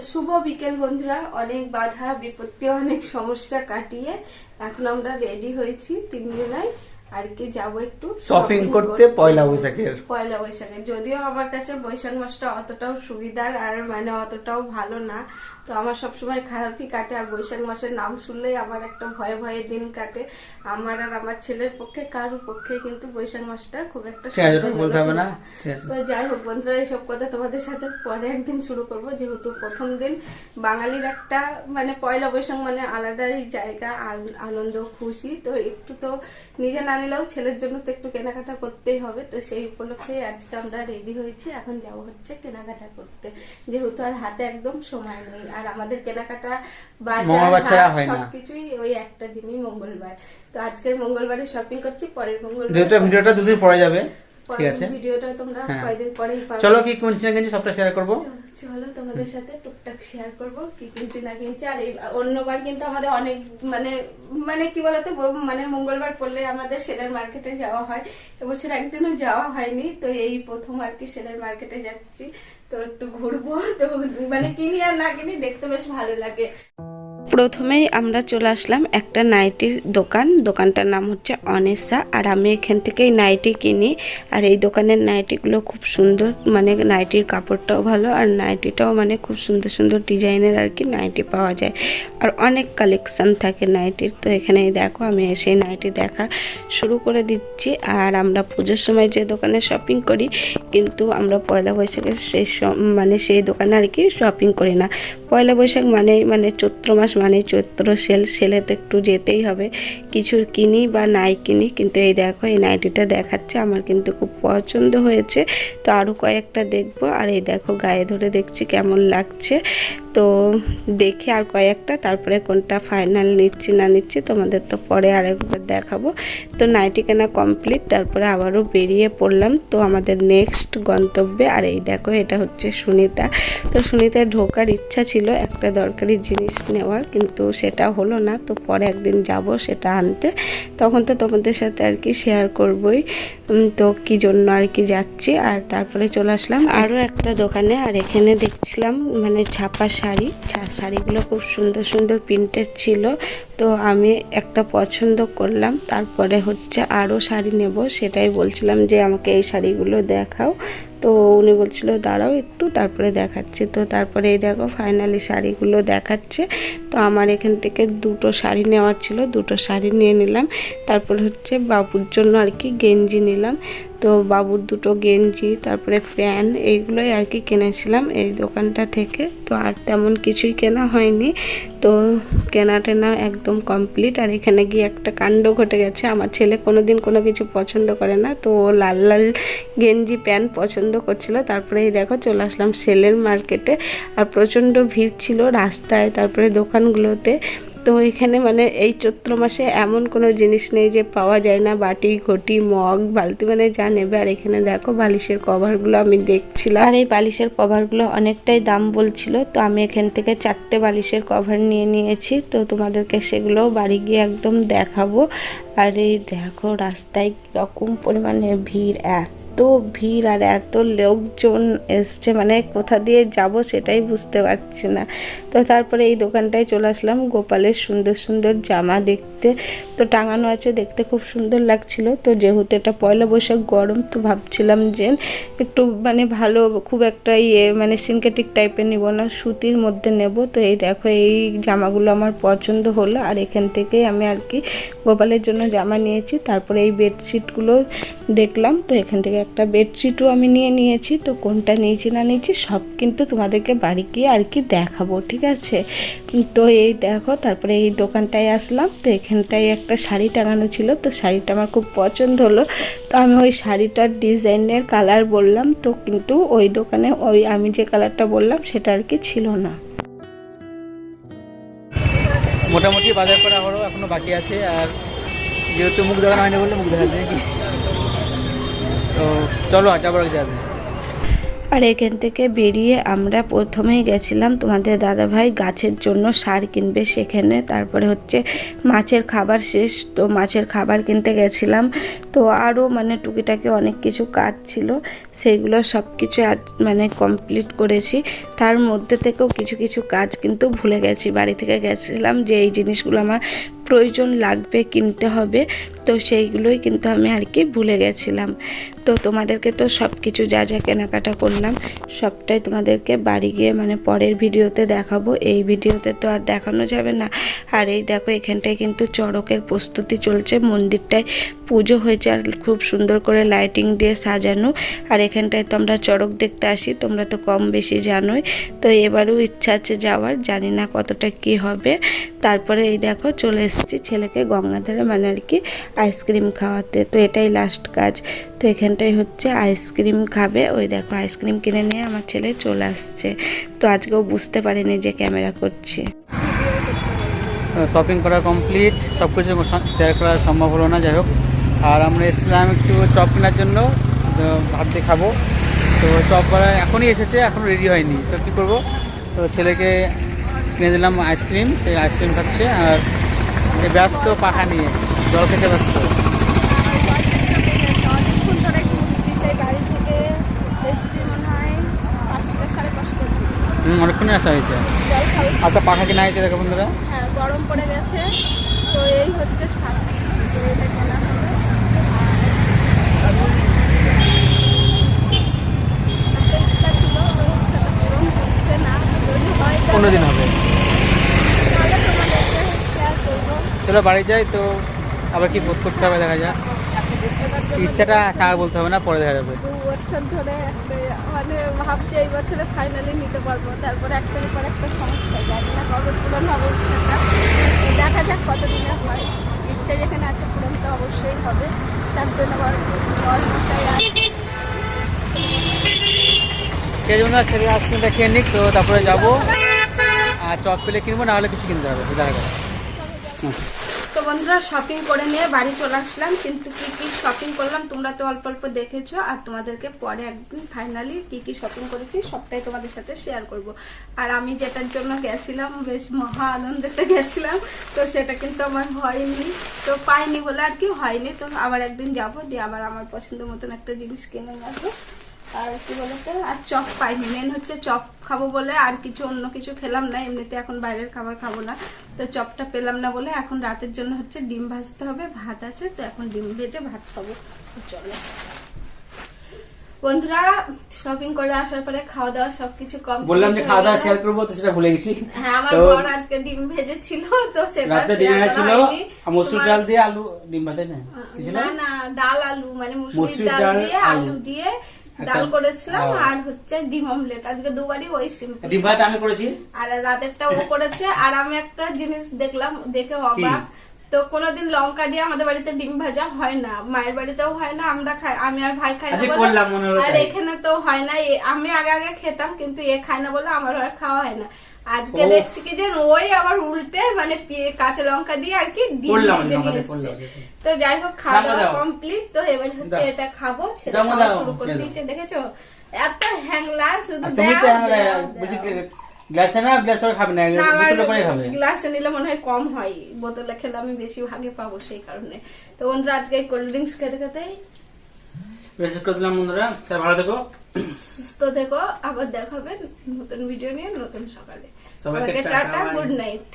শুভ বিকেল বন্ধুরা অনেক বাধা বিপত্তি অনেক সমস্যা কাটিয়ে এখন আমরা রেডি হয়েছি তিনজনাই। আর কি যাব একটু শপিং করতে পয়লা বৈশাখের। পয়লা বৈশাখে যদিও আমার কাছে বৈশাখ মাসটা অতটাও সুবিধার আর মানে অতটাও ভালো না। তো আমার সবসময় খারাপই কাটে আর বৈশাখ মাসের নাম শুনলেই আমার একটা ভয়ে ভয়ে দিন কাটে। আমার আর আমার ছেলের পক্ষে কারোর পক্ষে কিন্তু বৈশাখ মাসটা খুব একটা বলতে হবে না। তো যাই হোক বন্ধুরা এইসব কথা তোমাদের সাথে পরে একদিন শুরু করব। যেহেতু প্রথম দিন বাঙালির একটা মানে পয়লা বৈশাখ মানে আলাদাই জায়গা আনন্দ খুশি। তো একটু তো নিজে না নিলেও ছেলের জন্য তো একটু কেনাকাটা করতেই হবে। তো সেই উপলক্ষে আজকে আমরা রেডি হয়েছি। এখন যাব হচ্ছে কেনাকাটা করতে। যেহেতু আর হাতে একদম সময় নেই। আর আমাদের কেনাকাটা বাজার। সবকিছুই ওই একটা দিনই মঙ্গলবার। তো আজকের মঙ্গলবারে শপিং করছি পরের মঙ্গলবার ভিডিওটা দুদিন পরে যাবে। ঠিক আছে? ভিডিওটা তোমরা হ্যাঁ। কয়দিন পরেই পাবে। চলো কি কিনছি না কিনছি সবটা শেয়ার করব। চলো, চলো তোমাদের সাথে টুকটাক শেয়ার করব কি কিনছি না কিনছি আর অন্যবার কিন্তু আমাদের অনেক মানে মানে কি বলতো মানে মঙ্গলবার পড়লে আমাদের সেলের মার্কেটে যাওয়া হয়। এবছর একদিনও যাওয়া হয়নি তো এই প্রথম আর কি সেলের মার্কেটে যাচ্ছি। তো একটু ঘুরবো তো মানে কিনি আর না কিনি দেখতে বেশ ভালো লাগে। প্রথমেই আমরা চলে আসলাম একটা নাইটির দোকান। দোকানটার নাম হচ্ছে অনেসা আর আমি এখান থেকেই নাইটি কিনি। আর এই দোকানের নাইটিগুলো খুব সুন্দর মানে নাইটির কাপড়টাও ভালো আর নাইটিটাও মানে খুব সুন্দর সুন্দর ডিজাইনের আর কি নাইটি পাওয়া যায়। আর অনেক কালেকশান থাকে নাইটির। তো এখানে দেখো, আমি এসে নাইটি দেখা শুরু করে দিচ্ছি। আর আমরা পুজোর সময় যে দোকানে শপিং করি, কিন্তু আমরা পয়লা বৈশাখের সেই মানে সেই দোকানে আর কি শপিং করি না। পয়লা বৈশাখ মানে মানে চৈত্র মাস মানে চৈত্র সেল, সেলে তো একটু যেতেই হবে। কিছু কিনি বা নাই কিনি, কিন্তু এই দেখো, এই নাইটিটা দেখাচ্ছে, আমার কিন্তু খুব পছন্দ হয়েছে। তো আরও কয়েকটা দেখব, আর এই দেখো, গায়ে ধরে দেখছি কেমন লাগছে। তো দেখি আর কয়েকটা, তারপরে কোনটা ফাইনাল নিচ্ছি না নিচ্ছি তোমাদের তো পরে আরেকবার দেখাবো। তো নাইটি কেনা কমপ্লিট তারপরে আবারও বেরিয়ে পড়লাম। তো আমাদের নেক্সট গন্তব্যে, আর এই দেখো এটা হচ্ছে সুনিতা। তো সুনিতার ঢোকার ইচ্ছা ছিল একটা দরকারি জিনিস নেওয়ার, কিন্তু সেটা হলো না। তো পরে একদিন যাব সেটা আনতে। তখন তো তোমাদের সাথে আর কি শেয়ার করবই। তো কি জন্য আর কি যাচ্ছি, আর তারপরে চলে আসলাম। আরও একটা দোকানে, আর এখানে দেখছিলাম মানে ছাপা শাড়ি। শাড়িগুলো খুব সুন্দর সুন্দর প্রিন্টেড ছিল। তো আমি একটা পছন্দ করলাম। তারপরে হচ্ছে আরও শাড়ি নেব। সেটাই বলছিলাম যে, আমাকে এই শাড়িগুলো দেখাও। তো উনি বলছিল, দাঁড়াও একটু। তারপরে দেখাচ্ছে। তো তারপরে এই দেখো ফাইনালি শাড়িগুলো দেখাচ্ছে। তো আমার এখান থেকে দুটো শাড়ি নেওয়ার ছিল। দুটো শাড়ি নিয়ে নিলাম। তারপর হচ্ছে বাবুর জন্য আর কি গেঞ্জি নিলাম। তো বাবুর দুটো গেঞ্জি, তারপরে প্যান্ট এইগুলোই আর কি কিনেছিলাম এই দোকানটা থেকে। তো আর তেমন কিছুই কেনা হয়নি। তো কেনা টেনা একদম কমপ্লিট আর এখানে গিয়ে একটা কাণ্ড ঘটে গেছে। আমার ছেলে কোনো দিন কোনো কিছু পছন্দ করে না। তো লাল লাল গেঞ্জি, প্যান্ট পছন্দ করছিল। তারপরে এই দেখো, চলে আসলাম সেলের মার্কেটে। আর প্রচণ্ড ভিড় ছিল রাস্তায়, তারপরে দোকানগুলোতে। তো এখানে মানে এই চৈত্র মাসে এমন কোনো জিনিস নেই যে পাওয়া যায় না। বাটি, ঘটি, মগ, বালতি মানে যা নেবে। আর এখানে দেখো বালিশের কভারগুলো আমি দেখছিলাম। আর এই বালিশের কভারগুলো অনেকটাই দাম বলছিল, তো আমি এখান থেকে চারটে বালিশের কভার নিয়ে নিয়েছি। তো তোমাদেরকে সেগুলো বাড়ি গিয়ে একদম দেখাবো। আর এই দেখো রাস্তায় কীরকম পরিমাণে ভিড়, এত ভিড় আর এত লোকজন এসছে মানে কোথা দিয়ে যাব সেটাই বুঝতে পারছি না। তো তারপরে এই দোকানটায় চলে আসলাম গোপালের সুন্দর সুন্দর জামা দেখতে। তো টাঙানো আছে দেখতে খুব সুন্দর লাগছিল। তো যেহেতু এটা পয়লা বৈশাখ গরম, তো ভাবছিলাম যে একটু মানে ভালো খুব একটা ইয়ে মানে সিনথেটিক টাইপের নিব না, সুতির মধ্যে নেব। তো এই দেখো এই জামাগুলো আমার পছন্দ হলো আর এখান থেকেই আমি আর কি গোপালের জন্য জামা নিয়েছি। তারপরে এই বেডশিটগুলো দেখলাম। তো এখান থেকে একটা বেডশিটও আমি নিয়ে নিয়েছি, তো কোনটা নিয়েছি না নিয়েছি সব কিন্তু তোমাদেরকে বাড়ি গিয়ে আর কি দেখাবো, ঠিক আছে? তো এই দেখো, তারপরে এই দোকানটায় আসলাম, তো এখানটায় একটা শাড়ি টাঙানো ছিল, তো শাড়িটা আমার খুব পছন্দ হলো। তো আমি ওই শাড়িটার ডিজাইনের কালার বললাম, তো কিন্তু ওই দোকানে ওই আমি যে কালারটা বললাম সেটা আর কি ছিল না। মোটামুটি বাজার করা হলো, এখনও বাকি আছে, আর যেহেতু মুখ দেখানো হয়নি বললে মুখ দেখা যায় চলো যাবে আর এখান থেকে বেরিয়ে আমরা প্রথমেই গেছিলাম তোমাদের দাদাভাই গাছের জন্য সার কিনবে সেখানে। তারপরে হচ্ছে মাছের খাবার শেষ, তো মাছের খাবার কিনতে গেছিলাম। তো আরও মানে টুকিটাকি অনেক কিছু কাজ ছিল, সেইগুলো সব কিছু মানে কমপ্লিট করেছি। তার মধ্যে থেকেও কিছু কিছু কাজ কিন্তু ভুলে গেছি। বাড়ি থেকে গেছিলাম যে এই জিনিসগুলো আমার প্রয়োজন লাগবে কিনতে হবে, তো সেইগুলোই কিন্তু আমি আর কি ভুলে গেছিলাম। তো তোমাদেরকে তো সব কিছু যা যা কেনাকাটা করলাম, সবটাই তোমাদেরকে বাড়ি গিয়ে মানে পরের ভিডিওতে দেখাবো। এই ভিডিওতে তো আর দেখানো যাবে না। আর এই দেখো, এখানটায় কিন্তু চড়কের প্রস্তুতি চলছে। মন্দিরটায় পুজো হয়েছে আর খুব সুন্দর করে লাইটিং দিয়ে সাজানো। আর এখানটায় তো আমরা চড়ক দেখতে আসি, তোমরা তো কম বেশি জানোই। তো এবারও ইচ্ছা আছে যাওয়ার, জানি না কতটা কি হবে। তারপরে এই দেখো, চলে এসেছি ছেলেকে গঙ্গাধারে মানে আর কি আইসক্রিম খাওয়াতে। তো এটাই লাস্ট কাজ। তো এখানটাই হচ্ছে আইসক্রিম খাবে। ওই দেখো, আইসক্রিম কিনে নিয়ে আমার ছেলে চলে আসছে। তো আজকেও বুঝতে পারিনি যে ক্যামেরা করছি। শপিং করা কমপ্লিট সব কিছু শেয়ার করা সম্ভব হলো না, যাই হোক। আর আমরা এসেছিলাম একটু চপ কেনার জন্য। ভাত দিয়ে খাব। তো চপ করা এখনই এসেছে এখনও রেডি হয়নি। তো কী করব? তো ছেলেকে কিনে দিলাম আইসক্রিম। সেই আইসক্রিম খাচ্ছে আর ব্যস্ত পাখা নিয়ে। জল খেতে ব্যস্ত অনেকক্ষণ ধরে সেই বাড়ি থেকে এসছি মনে হয় পাঁচটা সাড়ে পাঁচটা হুম অনেকক্ষণই আসা হয়েছে। আর তো পাখা কিনা হয়েছে দেখো বন্ধুরা। হ্যাঁ গরম পড়ে গেছে। তো এই হচ্ছে পনেরো দিন হবে। চলো বাড়ি যাই তো আবার কি বোধ করতে হবে দেখা যাক। ইচ্ছাটা তা বলতে হবে না পরে দেখা যাবে। বছর ধরে একটা মানে ভাবছি এই বছরে ফাইনালি নিতে পারব। তারপরে একটার পর একটা সমস্যা জানি না কবে পূরণ হবে ইচ্ছাটা। দেখা যাক কতদিনে হয়। ইচ্ছা যেখানে আছে পূরণ তো অবশ্যই হবে। তার জন্য কে জন্য ছেলে আইসক্রিমটা খেয়ে নিক তো তারপরে যাব। আর চপ পেলে কিনবো না হলে কিছু কিনতে হবে। দেখা বন্ধুরা শপিং করে নিয়ে বাড়ি চলে আসলাম। কিন্তু কি কি শপিং করলাম? তোমরা তো অল্প অল্প দেখেছ। আর তোমাদেরকে পরে একদিন ফাইনালি কি কি শপিং করেছি, সবটাই তোমাদের সাথে শেয়ার করব। আর আমি যেটার জন্য গেছিলাম, বেশ মহা আনন্দেতে গেছিলাম, তো সেটা কিন্তু আমার হয়নি। তো পাইনি বলে আর কি হয়নি। তো আবার একদিন যাব, দিয়ে আবার আমার পছন্দ মতন একটা জিনিস কিনে নেব। আর কি বলতো আর চপ পাইনি। মেন হচ্ছে চপ খাব বলে আর কিছু অন্য কিছু খেলাম না এমনিতে এখন বাইরের খাবার খাব না। তো চপটা পেলাম না বলে এখন রাতের জন্য হচ্ছে ডিম ভাজতে হবে ভাত আছে তো এখন ডিম ভেজে ভাত খাব। চলো। বন্ধুরা শপিং করে আসার পরে খাওয়া দাওয়া সবকিছু কম বললাম যে খাওয়া দাওয়া শেয়ার করব তো সেটা ভুলে গেছি। হ্যাঁ আমার বর আজকে ডিম ভেজেছিল তো সেটা রাতে ডিনারে ছিল মসুর ডাল দিয়ে আলু ডিম ভাতে না না না ডাল আলু মানে মসুর ডাল দিয়ে আলু। দিয়ে ডাল করেছিলাম আর হচ্ছে ডিম অমলেট। আজকে দুবারই ওই সিম্পল ডিম ভাত আমি করেছি? আর রাতেরটা ও করেছে আর আমি একটা জিনিস দেখলাম দেখে অবাক। তো কোনোদিন লঙ্কা দিয়ে আমাদের বাড়িতে ডিম ভাজা হয় না মায়ের বাড়িতেও হয় না আমরা খাই আমি আর ভাই খাই না হলো আর এখানে তো হয় না আমি আগে আগে খেতাম কিন্তু এ খায় না বলে আমার আর খাওয়া হয় না। আজকে দেখছি কি যে ওই আবার উল্টে মানে কাঁচা লঙ্কা দিয়ে আর কি। তো যাই হোক খাওয়া দাওয়া কমপ্লিট তো এবার হচ্ছে এটা খাব ছেলে শুরু করে। দিয়েছে দেখেছ? এত হ্যাংলা শুধু আর তুমি দাও, তো দাও, বলছি দাও। গ্লাসে না গ্লাসে খাবে না না, করে খাবে। গ্লাসে নিলে মনে হয় কম হয় বোতলে খেলে আমি বেশি ভাগে পাবো সেই কারণে। তো বন্ধুরা আজকে কোল্ড ড্রিঙ্কস খেতে খেতে বেশি করে দিলাম বন্ধুরা। স্যার ভালো থেকো। সুস্থ থেকো। আবার দেখাবেন নতুন ভিডিও নিয়ে নতুন সকালে। সবাইকে টাটা গুড নাইট